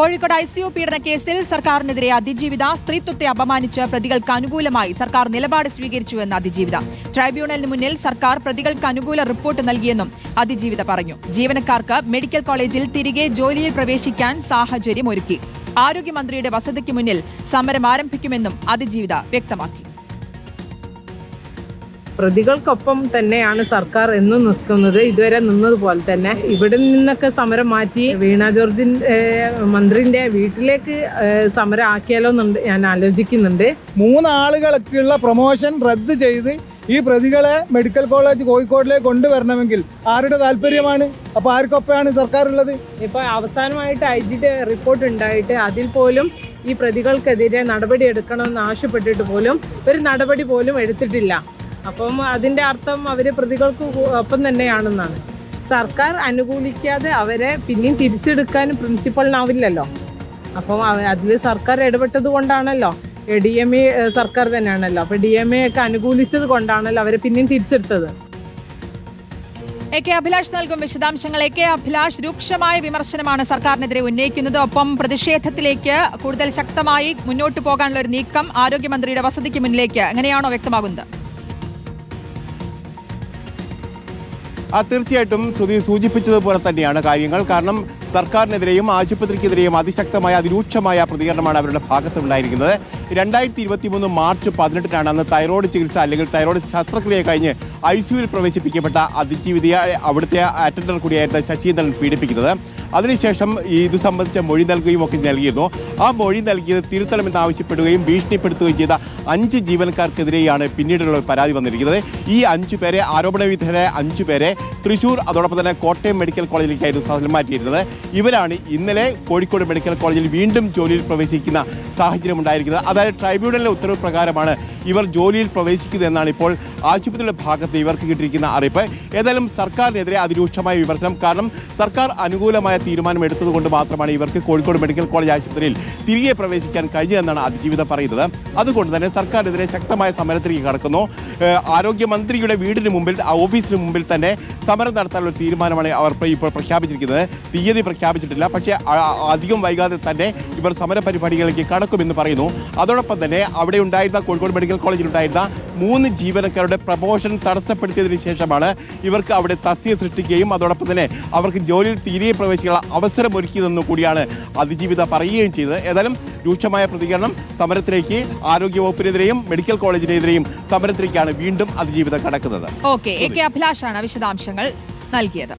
Kozhikode I C U പീഡന കേസിൽ സർക്കാരിനെതിരെ അതിജീവിത സ്ത്രീത്വത്തെ അപമാനിച്ച് പ്രതികൾക്ക് അനുകൂലമായി സർക്കാർ നിലപാട് സ്വീകരിച്ചുവെന്ന് അതിജീവിത. ട്രൈബ്യൂണലിന് മുന്നിൽ സർക്കാർ പ്രതികൾക്ക് അനുകൂല റിപ്പോർട്ട് നൽകിയെന്നും അതിജീവിത പറഞ്ഞു. ജീവനക്കാർക്ക് മെഡിക്കൽ കോളേജിൽ തിരികെ ജോലിയിൽ പ്രവേശിക്കാൻ സാഹചര്യം ഒരുക്കി ആരോഗ്യമന്ത്രിയുടെ വസതിക്ക് മുന്നിൽ സമരം ആരംഭിക്കുമെന്നും അതിജീവിത വ്യക്തമാക്കി. പ്രതികൾക്കൊപ്പം തന്നെയാണ് സർക്കാർ എന്നും നിൽക്കുന്നത്. ഇതുവരെ നിന്നതുപോലെ തന്നെ. ഇവിടെ നിന്നൊക്കെ സമരം മാറ്റി വീണ ജോർജിൻ മന്ത്രിന്റെ വീട്ടിലേക്ക് സമരം ആക്കിയാലോ എന്നുണ്ട് ഞാൻ ആലോചിക്കുന്നുണ്ട്. മൂന്നാളുകൾക്കുള്ള പ്രൊമോഷൻ റദ്ദ് ചെയ്ത് ഈ പ്രതികളെ മെഡിക്കൽ കോളേജ് കോഴിക്കോടിലേക്ക് കൊണ്ടുവരണമെങ്കിൽ ആരുടെ താല്പര്യമാണ്? അപ്പൊ ആർക്കൊപ്പമാണ് സർക്കാർ ഉള്ളത് ഇപ്പൊ അവസാനമായിട്ട് ഐ ജിയുടെ റിപ്പോർട്ട് ഉണ്ടായിട്ട് അതിൽ പോലും ഈ പ്രതികൾക്കെതിരെ നടപടി എടുക്കണമെന്ന് ആവശ്യപ്പെട്ടിട്ട് പോലും ഒരു നടപടി പോലും എടുത്തിട്ടില്ല. അപ്പം അതിന്റെ അർത്ഥം അവർ പ്രതികൾക്ക് ഒപ്പം തന്നെയാണെന്നാണ്. സർക്കാർ അനുകൂലിക്കാതെ അവരെ പിന്നെയും തിരിച്ചെടുക്കാൻ പ്രിൻസിപ്പളിനാവില്ലല്ലോ അപ്പം അതിൽ സർക്കാർ ഇടപെട്ടത് കൊണ്ടാണല്ലോ. ഡി എം എ സർക്കാർ തന്നെയാണല്ലോ. അപ്പൊ ഡി എം എ ഒക്കെ അനുകൂലിച്ചത് കൊണ്ടാണല്ലോ അവരെ പിന്നെയും തിരിച്ചെടുത്തത്. എ കെ അഭിലാഷ് നൽകും വിശദാംശങ്ങൾ. എ കെ അഭിലാഷ് രൂക്ഷമായ വിമർശനമാണ് സർക്കാരിനെതിരെ ഉന്നയിക്കുന്നത്. ഒപ്പം പ്രതിഷേധത്തിലേക്ക് കൂടുതൽ ശക്തമായി മുന്നോട്ട് പോകാനുള്ള ഒരു നീക്കം ആരോഗ്യമന്ത്രിയുടെ വസതിക്ക് മുന്നിലേക്ക് എങ്ങനെയാണോ വ്യക്തമാകുന്നത്? തീർച്ചയായിട്ടും ശ്രുതി സൂചിപ്പിച്ചതുപോലെ തന്നെയാണ് കാര്യങ്ങൾ. കാരണം സർക്കാരിനെതിരെയും ആശുപത്രിക്കെതിരെയും അതിശക്തമായ അതിരൂക്ഷമായ പ്രതികരണമാണ് അവരുടെ ഭാഗത്തുണ്ടായിരിക്കുന്നത്. രണ്ടായിരത്തി ഇരുപത്തി മൂന്ന് മാർച്ച് പതിനെട്ടിനാണ് അന്ന് തൈറോയ്ഡ് ചികിത്സ അല്ലെങ്കിൽ തൈറോയ്ഡ് ശസ്ത്രക്രിയ കഴിഞ്ഞ് ഐ സിയുവിൽ പ്രവേശിപ്പിക്കപ്പെട്ട അതിജീവിതയെ അവിടുത്തെ അറ്റൻഡർ കൂടിയായിരുന്ന ശശീന്ദ്രൻ പീഡിപ്പിക്കുന്നത്. അതിനുശേഷം ഇത് സംബന്ധിച്ച മൊഴി നൽകുകയും ഒക്കെ നൽകിയിരുന്നു. ആ മൊഴി നൽകിയത് തിരുത്തണമെന്ന് ആവശ്യപ്പെടുകയും ഭീഷണിപ്പെടുത്തുകയും ചെയ്ത അഞ്ച് ജീവനക്കാർക്കെതിരെയാണ് പിന്നീടുള്ള പരാതി വന്നിരിക്കുന്നത്. ഈ അഞ്ചു പേരെ ആരോപണ വിധേയരായ അഞ്ചു പേരെ തൃശൂർ അതോടൊപ്പം തന്നെ കോട്ടയം മെഡിക്കൽ കോളേജിലേക്കായിരുന്നു സ്ഥലം മാറ്റിയിരുന്നത്. ഇവരാണ് ഇന്നലെ കോഴിക്കോട് മെഡിക്കൽ കോളേജിൽ വീണ്ടും ജോലിയിൽ പ്രവേശിക്കുന്ന സാഹചര്യം ഉണ്ടായിരിക്കുന്നത്. അതായത് ട്രൈബ്യൂണലിലെ ഉത്തരവ് പ്രകാരമാണ് ഇവർ ജോലിയിൽ പ്രവേശിക്കുന്നത് എന്നാണ് ഇപ്പോൾ ആശുപത്രിയുടെ ഭാഗത്ത് ഇവർക്ക് കിട്ടിയിരിക്കുന്ന അറിയിപ്പ്. ഏതായാലും സർക്കാരിനെതിരെ അതിരൂക്ഷമായ വിമർശനം. കാരണം സർക്കാർ അനുകൂലമായ തീരുമാനം എടുത്തതുകൊണ്ട് മാത്രമാണ് ഇവർക്ക് കോഴിക്കോട് മെഡിക്കൽ കോളേജ് ആശുപത്രിയിൽ തിരികെ പ്രവേശിക്കാൻ കഴിഞ്ഞതെന്നാണ് അതിജീവിത പറയുന്നത്. അതുകൊണ്ട് തന്നെ സർക്കാരിനെതിരെ ശക്തമായ സമരത്തിലേക്ക് കടക്കുന്നു. ആരോഗ്യമന്ത്രിയുടെ വീടിന് മുമ്പിൽ ഓഫീസിന് മുമ്പിൽ തന്നെ സമരം നടത്താനുള്ള തീരുമാനമാണ് അവർ ഇപ്പോൾ പ്രഖ്യാപിച്ചിരിക്കുന്നത്. തീയതി പ്രഖ്യാപിച്ചിട്ടില്ല. പക്ഷേ അധികം വൈകാതെ തന്നെ ഇവർ സമര പരിപാടികളിലേക്ക് കടക്കുമെന്ന് പറയുന്നു. അതോടൊപ്പം തന്നെ അവിടെ ഉണ്ടായിരുന്ന കോഴിക്കോട് മെഡിക്കൽ കോളേജിൽ ഉണ്ടായിരുന്ന മൂന്ന് ജീവനക്കാരുടെ പ്രമോഷൻ തടസ്സപ്പെടുത്തിയതിനു ശേഷമാണ് ഇവർക്ക് അവിടെ തസ്തിക സൃഷ്ടിക്കുകയും അതോടൊപ്പം തന്നെ അവർക്ക് ജോലിയിൽ തീരെ പ്രവേശിക്കാനുള്ള അവസരം ഒരുക്കിയതെന്നും കൂടിയാണ് അതിജീവിത പറയുകയും ചെയ്തത്. ഏതായാലും രൂക്ഷമായ പ്രതികരണം സമരത്തിലേക്ക് ആരോഗ്യവകുപ്പിനെതിരെയും മെഡിക്കൽ കോളേജിനെതിരെയും സമരത്തിലേക്കാണ് വീണ്ടും അതിജീവിതം കടക്കുന്നത്. ഓക്കെ എ കെ അഭിലാഷാണ് വിശദാംശങ്ങൾ നൽകിയത്.